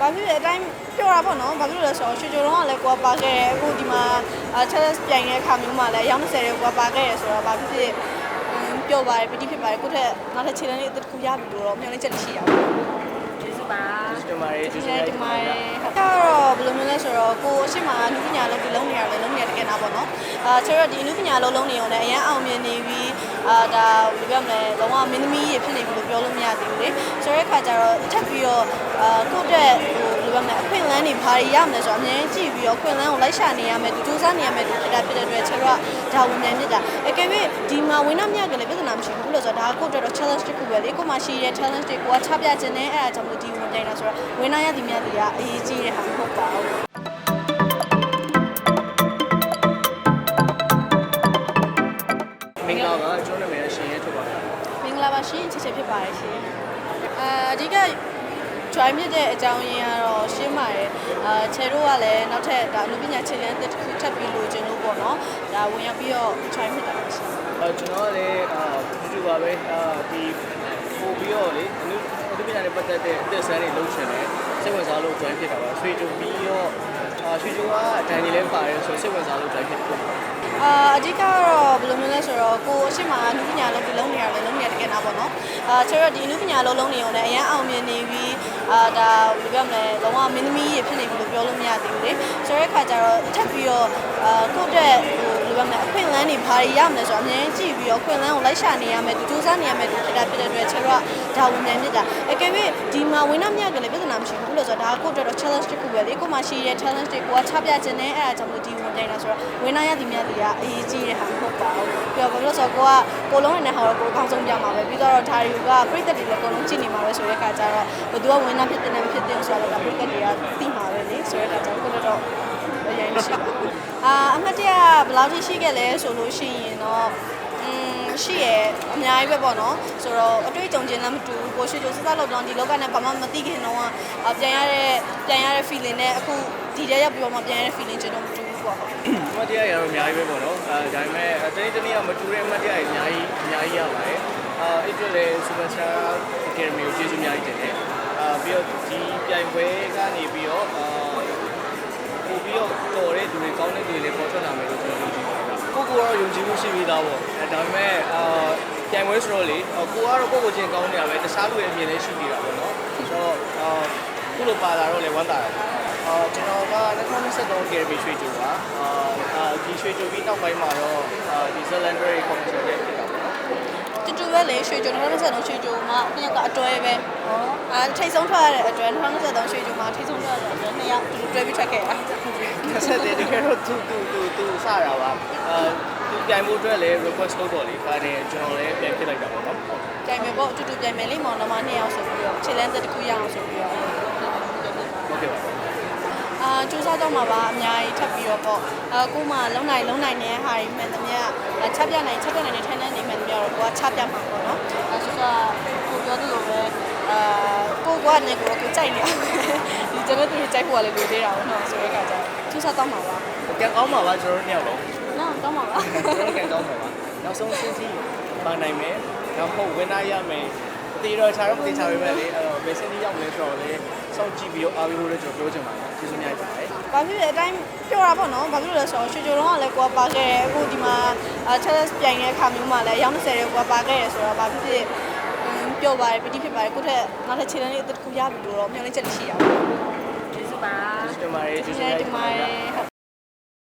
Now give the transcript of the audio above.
ဘာဖြစ်လဲအတိုင်းပြောတာပေါ့နော်ဘာဖြစ်လို့လဲဆိုတော့ရွှေချိုတော့ကလည်းကိုကပါခဲ့တယ်အခုဒီမှာ challenge ပြိုင်တဲ့အခါမျိုးမှာလည်းအယောက်20တဲ့ကိုကပါခဲ့တယ်ဆိုတော့ဘာဖြစ်ဖြစ်ပျော်ပါတယ်ပတိဖြစ်ပါတယ်ကိုထက်နောက်ထပ် challenge လေးအသစ်တစ်ခုရပြီလို့တော့မျှော်လင့်ချက်ရှိရပါဘူးကျေးဇူးပါဒီမှာရေးဒီကျေးဇူးနေ့တင်ဒီပါမှာတယ်အဲ့တော့ဘယ်လိုမျိုးလဲဆိုတော့ကိုအရှိမအနုပညာလုံးဒီလုံးနေရတယ်လုံးနေတကယ်နာပေါ့နော်အာကျတော့ဒီအနုပညာလုံးလုံးနေုံနဲ့အရင်အောင်မြင်နေပြီး အာဒါဘယ်လိုပြောမလဲလုံးဝမင်းသမီးရဖြစ်နေပြီလို့ပြောလို့မရသေးဘူးလေဆိုတဲ့ခါကျတော့ထပ်ပြီးတော့အာကိုတက်ဟိုဘယ်လိုပြောမလဲအခွင့်အလန်းတွေဘာတွေရမလဲဆိုတော့အမြင်ကြည့်ပြီးတော့အခွင့်အလန်းကိုလိုက်ရှာနေရမယ်သူစူးစမ်းနေရမယ်သူဖြစ်တာဖြစ်တဲ့အတွက်ကျတော့ဒါဝင်မြန်မြစ်တာအကယ်၍ဒီမှာဝင်းနာမြကလည်းပြဿနာမရှိဘူးလို့ဆိုတော့ဒါကကိုတက်တော့ challenge တစ်ခုပဲလေကိုမှရှိတဲ့ challenge တွေကိုကချပြခြင်းနဲ့အဲ့ဒါကြောင့်မို့ဒီဝင်ပြိုင်တာဆိုတော့ဝင်းနာရသည်မြတ်တွေကအရေးကြီးတဲ့ဟာမဟုတ်ပါဘူး လာပါကျွန်တော်နာမည်ရှင်ရဲထုတ်ပါမယ်မင်္ဂလာပါရှင်ချစ်ချစ်ဖြစ်ပါတယ်ရှင်အာအဓိက try မြစ်တဲ့အကြောင်းရင်းကတော့ရှင်းပါတယ်အာချေတို့ကလည်းနောက်ထပ်ဒါအနုပညာခြေလမ်းတစ်ခုထပ်ပြီးလိုချင်လို့ပေါ့နော်ဒါဝင်ရောက်ပြီးတော့ try မြစ်တာပါရှင်အဲကျွန်တော်ကလည်းအာဒီလိုပါပဲအာဒီပို့ပြီးတော့လေအနုအနုပညာနဲ့ပတ်သက်တဲ့အသက်ဆန်းတွေလုပ်ချင်တယ်စိတ်ဝင်စားလို့ join ဖြစ်တာပါဆွေတူပြီးတော့ အာဆွေတူကအတန်ကြီးလည်းပါတယ်ဆိုစိတ်ဝင်စားလို့ join ဖြစ်တယ်အာအဓိကကတော့ဘယ်လိုမျိုးလဲဆိုတော့ကိုအရှိမအနုပညာလုံးဒီလုံးနေရတယ်လုံးနေရတကယ်နာပေါ့နော်အာကျတော့ဒီအနုပညာလုံးလုံးနေုံနဲ့အရင်အောင်မြင်နေပြီးအာဒါဘယ်လိုပြောမလဲလုံးဝမင်းသမီးရဖြစ်နေပြီလို့ပြောလို့မရသေးဘူးလေဆိုတဲ့ခါကျတော့ထပ်ပြီးတော့အာကိုတက်ဟိုဘယ် လိုပြောမလဲအခွင့်အလန်းတွေဘာတွေရမလဲဆိုတော့အမြင်ကြည့်ပြီးတော့အခွင့်အလန်းကိုလိုက်ရှာနေရမယ်သူစူးစမ်းနေရမယ်သူဖြစ်တာဖြစ်တဲ့အတွက်ကျတော့ဒါဝင်မြန်မြစ်တာအကယ်၍ဒီမှာဝင်းနာမြကလည်းပြဿနာမရှိဘူးလို့ဆိုတော့ဒါကကိုတက်တော့ challenge တစ်ခုပဲလေကိုမှရှိတဲ့ challenge တွေကိုကချပြခြင်းနဲ့အဲ့ဒါကြောင့်မို့ဒီဝင်ပြိုင်တာဆိုတော့ဝင်းနာရသည်မြတ်တွေကအရေးကြီးတဲ့ဟာမဟုတ်ပါဘူးပြီးတော့ဘာလို့လဲဆိုတော့ကိုကကိုလုံးနေတဲ့ဟာတော့ကိုအကောင်းဆုံးပြမှာပဲပြီးတော့ဒါတွေကပြိသက်တွေလည်းအကုန်လုံးကြည့်နေမှာပဲဆိုတဲ့အခါကျတော့ဘယ်သူကဝင်းနာဖြစ်တဲ့နဲ့မဖြစ်တဲ့ဆိုတော့ဒါပြိသက်တွေကသိမှာပဲလေဆိုတဲ့အခါကျတော့ကိုတော့အရင်ရှိပါဘူး အာအမှတ်တရဘယ်လောက်ထိရှိခဲ့လဲဆိုလို့ရှိရင်တော့อืมရှိရအများကြီးပဲပေါ့နော်ဆိုတော့အတွေ့အကြုံချင်းလည်းမတူဘူးကိုရှိချိုစစလောက်တော့ဒီလောကနဲ့ဘာမှမသိခင်တော့ကပြန်ရတဲ့ပြန်ရတဲ့ feeling နဲ့အခုဒီထဲရောက်ပြီးတော့မှပြန်ရတဲ့ feeling ချင်းတော့မတူဘူးပေါ့ဟုတ်အမတ်တရားရတော့အများကြီးပဲပေါ့နော်အဲဒါပေမဲ့တနေ့တနေ့ကမတူတဲ့အမတ်တရားတွေအများကြီးအများကြီးရပါတယ်အာအဲ့အတွက်လည်း Superstar Academy ကိုကျေးဇူးအများကြီးတင်တယ်အာပြီးတော့ဒီပြိုင်ပွဲကနေပြီးတော့အာပို့ပြီးတော့တော်တဲ့သူ တွေကောင်းတဲ့သူတွေလည်းပေါ်ထွက်လာမယ်လို့ကျွန်တော်ယုံကြည်ပါတယ်ကိုကိုကတော့ယုံကြည်မှုရှိပြီးသားပေါ့အဲဒါပေမဲ့အာပြိုင်ပွဲဆိုတော့လေကိုကတော့ကိုကိုချင်းကောင်းနေတာပဲတခြားလူရဲ့အမြင်လည်းရှိနေတာပေါ့နော်ဆိုတော့အာခုလိုပါလာတော့လည်းဝမ်းသာတယ်အာကျွန်တော်က2023 Academy ရွှေတူပါအာအာဒီရွှေတူပြီးနောက်ပိုင်းမှာတော့အာဒီ Zelander Commission ရဲ့ဖြစ်တာပေါ့နော် တူတူပဲလေရွှေကြို2023ရွှေကြိုမှာနှစ်ယောက်ကအတွဲပဲဟောအာထိတ်ဆုံးထွက်ရတဲ့အတွဲ2023ရွှေကြိုမှာထိတ်ဆုံးထွက်ရတဲ့အတွဲနှစ်ယောက်တူတူတွဲပြီးထွက်ခဲ့တာဆက်တယ်တကယ်တော့သူသူသူသူစတာပါအာသူပြိုင်ဖို့အတွက်လည်း request လုပ်တော့လေဒါနဲ့ကျွန်တော်လည်းပြန်ဖြစ်လိုက်တာပေါ့နော်ကြိုင်မယ်ပေါ့အတူတူကြိုင်မယ်လေမောင်နှမနှစ်ယောက်ဆိုပြီးတော့ခြေလန်းသက်တစ်ခုရအောင်ဆိုပြီးတော့ဟုတ်ကဲ့ပါ အာစူးစမ်းတော့မှာပါအများကြီးထပ်ပြီးတော့ပေါ့အာကိုမှလုံနိုင်လုံနိုင်တဲ့ဟာကြီးမှန်သမျှချက်ပြနိုင်ချက်ပြနိုင်တဲ့ထိုင်တဲ့နေမှန်သမျှတော့ကိုကချပြမှာပေါ့နော်အဲဆိုတော့ကိုပြောသလိုပဲအာကိုကနေကိုကိုကြိုက်နေအောင်ဒီကျွန်တော်တို့ကြိုက်ဖို့ကလည်းလိုသေးတာပေါ့နော်ဆိုတဲ့အခါကျစူးစမ်းတော့မှာပါကံကောင်းပါပါကျွန်တော်တို့နှစ်ယောက်လုံးနော်တော့မှာပါကျွန်တော်ကံကောင်းပါပါနောက်ဆုံးစင်းစီပါနိုင်မယ်နောက်ဟုတ်ဝင်နိုင်ရမယ်အတီတော့ခြားတော့မသိချာပဲပဲလေအဲ့တော့ဘယ်စင်းစီရောက်လဲဆိုတော့လေ စောင့်ကြည့်ပြီးတော့အားပေးလို့လည်းကျွန်တော်ပြောချင်ပါတယ်ကျေးဇူးများပါတယ်။ဘာဖြစ်လဲအတိုင်းပြောတာပေါ့နော်။ဘာဖြစ်လို့လဲဆိုတော့ရွှေချိုတော့ကလည်းကိုကပါခဲ့တယ်။အခုဒီမှာ challenge ပြိုင်တဲ့အခါမျိုးမှာလည်းအယောက်20တဲ့ကိုကပါခဲ့တယ်ဆိုတော့ဘာဖြစ်ဖြစ်ပျော်ပါတယ်ပတိဖြစ်ပါတယ်ကိုထက်နောက်ထပ်ခြေလမ်းလေးအသစ်တစ်ခုရပြီလို့တော့မျှော်လင့်ချက်ရှိရပါဘူးကျေးဇူးပါကျေးဇူးတင်ပါတယ်ကျေး။ဇူးဒီများနေ့ဒီမှာ